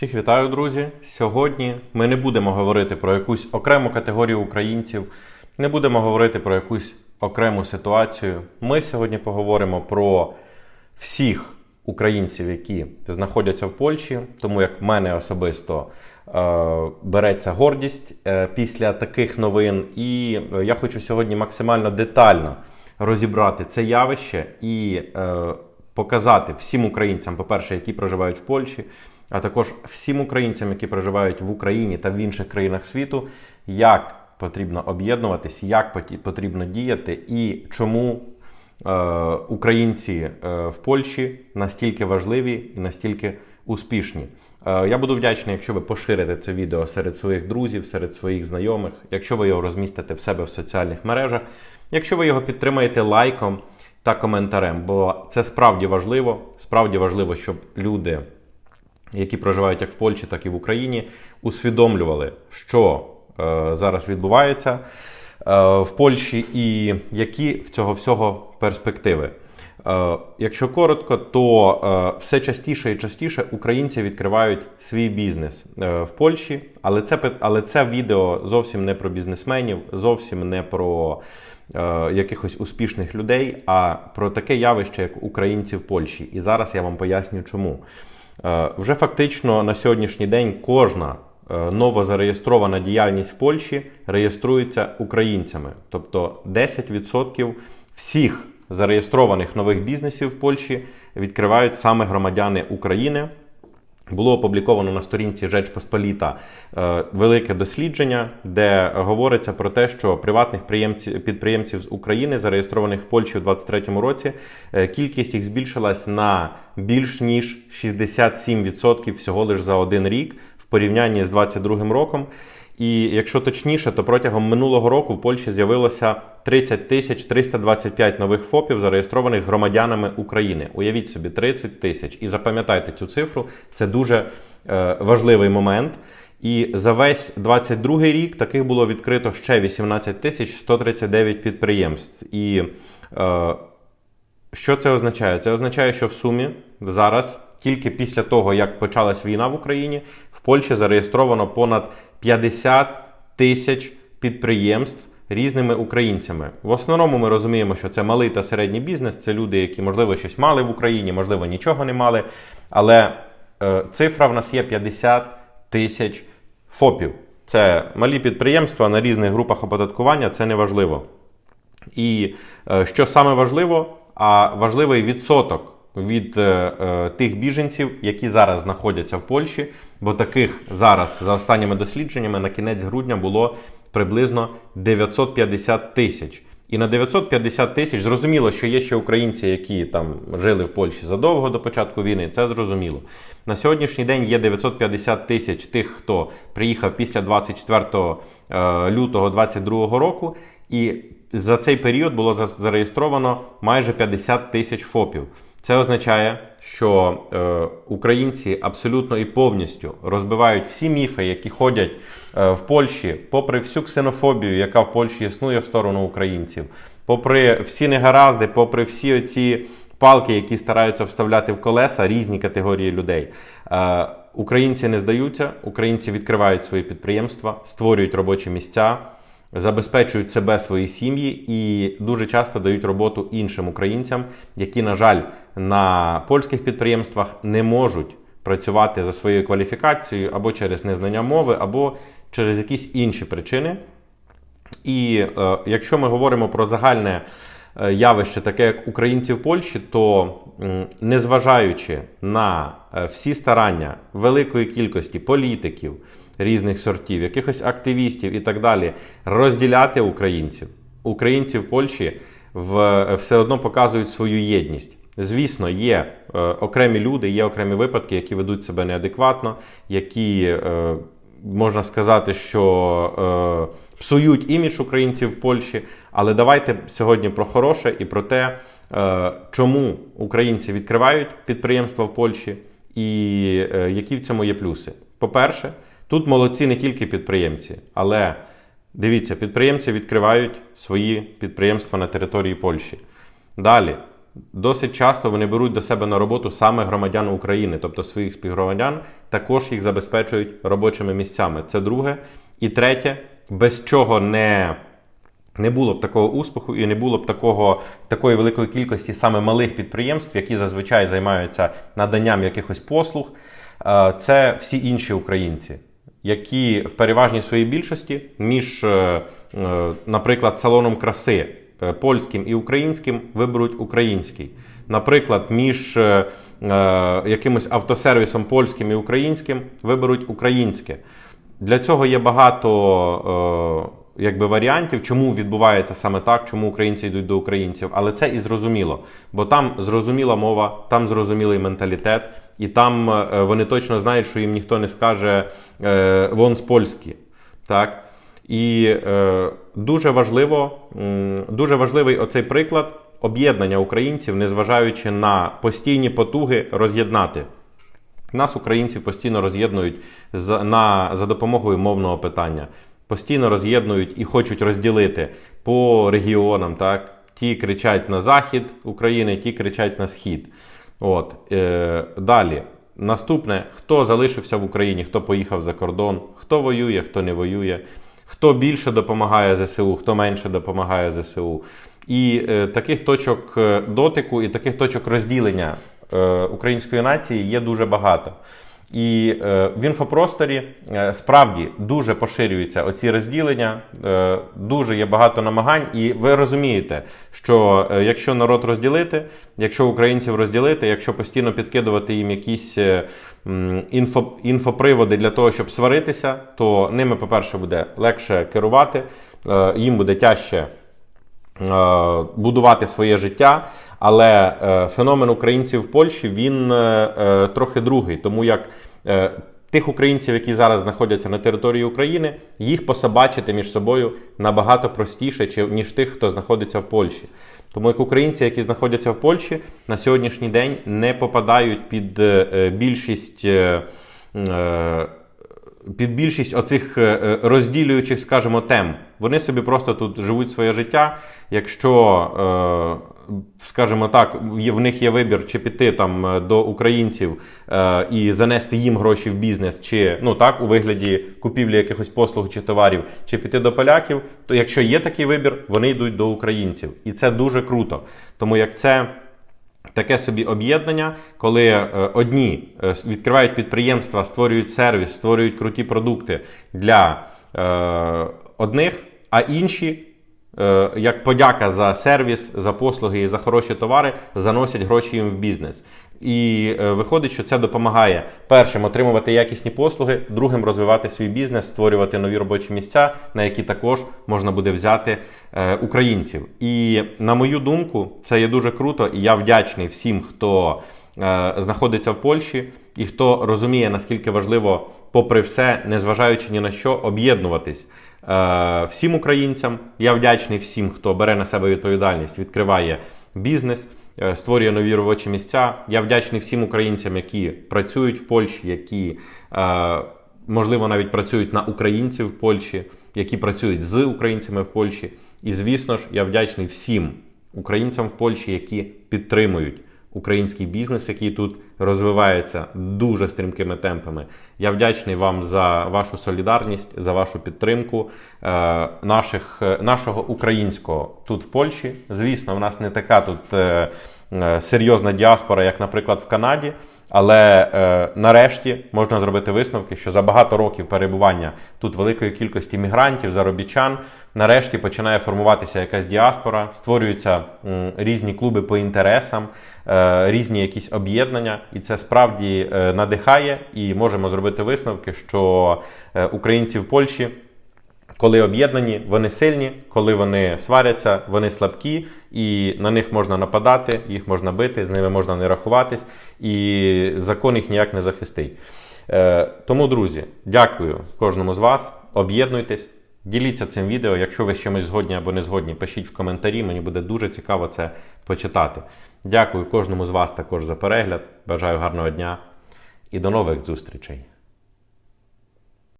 Всіх вітаю, друзі! Сьогодні ми не будемо говорити про якусь окрему категорію українців, не будемо говорити про якусь окрему ситуацію. Ми сьогодні поговоримо про всіх українців, які знаходяться в Польщі, тому як в мене особисто е, береться гордість е, після таких новин. І я хочу сьогодні максимально детально розібрати це явище і е, показати всім українцям, по-перше, які проживають в Польщі, а також всім українцям, які проживають в Україні та в інших країнах світу, як потрібно об'єднуватись, як потрібно діяти і чому е, українці е, в Польщі настільки важливі і настільки успішні. Е, Я буду вдячний, якщо ви поширите це відео серед своїх друзів, серед своїх знайомих, якщо ви його розмістите в себе в соціальних мережах, якщо ви його підтримаєте лайком та коментарем, бо це справді важливо. Справді важливо, щоб люди, які проживають як в Польщі, так і в Україні, усвідомлювали, що е, зараз відбувається е, в Польщі і які в цього всього перспективи. Е, Якщо коротко, то е, все частіше і частіше українці відкривають свій бізнес е, в Польщі, але це але це відео зовсім не про бізнесменів, зовсім не про е, якихось успішних людей, а про таке явище, як українці в Польщі. І зараз я вам поясню, чому. Е, Вже фактично на сьогоднішній день кожна е, новозареєстрована діяльність в Польщі реєструється українцями. Тобто 10% всіх зареєстрованих нових бізнесів в Польщі відкривають саме громадяни України. Було опубліковано на сторінці Жеч Посполіта е, велике дослідження, де говориться про те, що приватних приємці- підприємців з України, зареєстрованих в Польщі у 2023 році, е, кількість їх збільшилась на більш ніж 67% всього лише за один рік в порівнянні з 2022 роком. І якщо точніше, то протягом минулого року в Польщі з'явилося 30 тисяч 325 нових ФОПів, зареєстрованих громадянами України. Уявіть собі, 30 тисяч. І запам'ятайте цю цифру, це дуже е, важливий момент. І за весь 22 рік таких було відкрито ще 18 тисяч 139 підприємств. І е, що це означає? Це означає, що в сумі зараз, тільки після того, як почалась війна в Україні, в Польщі зареєстровано понад 50 тисяч підприємств різними українцями. В основному ми розуміємо, що це малий та середній бізнес, це люди, які, можливо, щось мали в Україні, можливо, нічого не мали. Але е, цифра в нас є 50 тисяч ФОПів. Це малі підприємства на різних групах оподаткування, це не важливо. І е, що саме важливо, а важливий відсоток від е, е, тих біженців, які зараз знаходяться в Польщі, бо таких зараз, за останніми дослідженнями, на кінець грудня було приблизно 950 тисяч. І на 950 тисяч зрозуміло, що є ще українці, які там жили в Польщі задовго до початку війни. Це зрозуміло. На сьогоднішній день є 950 тисяч тих, хто приїхав після 24 е, лютого 2022 року, і за цей період було зареєстровано майже 50 тисяч ФОПів. Це означає, що е, українці абсолютно і повністю розбивають всі міфи, які ходять е, в Польщі, попри всю ксенофобію, яка в Польщі існує в сторону українців, попри всі негаразди, попри всі оці палки, які стараються вставляти в колеса різні категорії людей. Е, Українці не здаються, українці відкривають свої підприємства, створюють робочі місця, забезпечують себе, свої сім'ї і дуже часто дають роботу іншим українцям, які, на жаль, на польських підприємствах не можуть працювати за своєю кваліфікацією або через незнання мови, або через якісь інші причини. І е, якщо ми говоримо про загальне явище, таке як українці в Польщі, то незважаючи на е, всі старання великої кількості політиків різних сортів, якихось активістів і так далі, розділяти українців, українці в Польщі в, все одно показують свою єдність. Звісно, є е, окремі люди, є окремі випадки, які ведуть себе неадекватно, які е, можна сказати, що е, псують імідж українців в Польщі. Але давайте сьогодні про хороше і про те, е, чому українці відкривають підприємства в Польщі і е, які в цьому є плюси. По-перше, тут молодці не тільки підприємці, але дивіться, підприємці відкривають свої підприємства на території Польщі. Далі Досить часто вони беруть до себе на роботу саме громадян України, тобто своїх співгромадян, також їх забезпечують робочими місцями. Це друге. І третє, без чого не, не було б такого успіху і не було б такого, такої великої кількості саме малих підприємств, які зазвичай займаються наданням якихось послуг. Е, Це всі інші українці, які в переважній своїй більшості між, е, е, наприклад, салоном краси польським і українським виберуть український. Наприклад, між якимось автосервісом польським і українським виберуть українське. Для цього є багато е, якби, варіантів, чому відбувається саме так, чому українці йдуть до українців. Але це і зрозуміло. Бо там зрозуміла мова, там зрозумілий менталітет, і там е, вони точно знають, що їм ніхто не скаже е, вон з польські. Так? І е, дуже важливо, дуже важливий оцей приклад об'єднання українців, незважаючи на постійні потуги роз'єднати. Нас, українців, постійно роз'єднують за, на, за допомогою мовного питання. Постійно роз'єднують і хочуть розділити по регіонам. Так? Ті кричать на захід України, ті кричать на схід. От, е, далі. Наступне, хто залишився в Україні, хто поїхав за кордон, хто воює, хто не воює, хто більше допомагає ЗСУ, хто менше допомагає ЗСУ. І е, таких точок е, дотику і таких точок розділення української нації є дуже багато. І е, в інфопросторі е, справді дуже поширюються оці розділення, е, дуже є багато намагань, і ви розумієте, що е, якщо народ розділити, якщо українців розділити, якщо постійно підкидувати їм якісь е, інфо, інфоприводи для того, щоб сваритися, то ними, по-перше, буде легше керувати, е, їм буде тяжче е, будувати своє життя. Але е, феномен українців в Польщі він е, е, трохи другий, тому як тих українців, які зараз знаходяться на території України, їх пособачити між собою набагато простіше, ніж тих, хто знаходиться в Польщі. Тому як українці, які знаходяться в Польщі, на сьогоднішній день не попадають під більшість. Під більшість оцих е, е, розділюючих, скажімо, тем. Вони собі просто тут живуть своє життя. Якщо, е, скажімо так, в них є вибір, чи піти там до українців і занести їм гроші в бізнес, чи ну так, у вигляді купівлі якихось послуг чи товарів, чи піти до поляків, то якщо є такий вибір, вони йдуть до українців. І це дуже круто. Тому як це. Таке собі об'єднання, коли е, одні е, відкривають підприємства, створюють сервіс, створюють круті продукти для е, одних, а інші, як подяка за сервіс, за послуги і за хороші товари, заносять гроші їм в бізнес. І е, виходить, що це допомагає першим отримувати якісні послуги, другим розвивати свій бізнес, створювати нові робочі місця, на які також можна буде взяти е, українців. І на мою думку, це є дуже круто, і я вдячний всім, хто е, знаходиться в Польщі і хто розуміє, наскільки важливо, попри все, незважаючи ні на що, об'єднуватись. Всім українцям я вдячний всім, хто бере на себе відповідальність, відкриває бізнес створює нові робочі місця. Я вдячний всім українцям, які працюють в Польщі, які е, можливо навіть працюють на українців в Польщі, які працюють з українцями в Польщі. І звісно ж, я вдячний всім українцям в Польщі, які підтримують український бізнес, який тут розвивається дуже стрімкими темпами. Я вдячний вам за вашу солідарність, за вашу підтримку е, наших, е, нашого українського тут в Польщі. Звісно, в нас не така тут е, серйозна діаспора, як, наприклад, в Канаді. Але е, нарешті можна зробити висновки, що за багато років перебування тут великої кількості мігрантів, заробітчан, нарешті починає формуватися якась діаспора, створюються м, різні клуби по інтересам, е, різні якісь об'єднання, і це справді е, надихає. І можемо зробити висновки, що е, українці в Польщі коли об'єднані, вони сильні, коли вони сваряться, вони слабкі, і на них можна нападати, їх можна бити, з ними можна не рахуватись, і закон їх ніяк не захистить. Е, тому, друзі, дякую кожному з вас. Об'єднуйтесь, діліться цим відео. Якщо ви з чимось згодні або не згодні, пишіть в коментарі. Мені буде дуже цікаво це почитати. Дякую кожному з вас також за перегляд. Бажаю гарного дня і до нових зустрічей.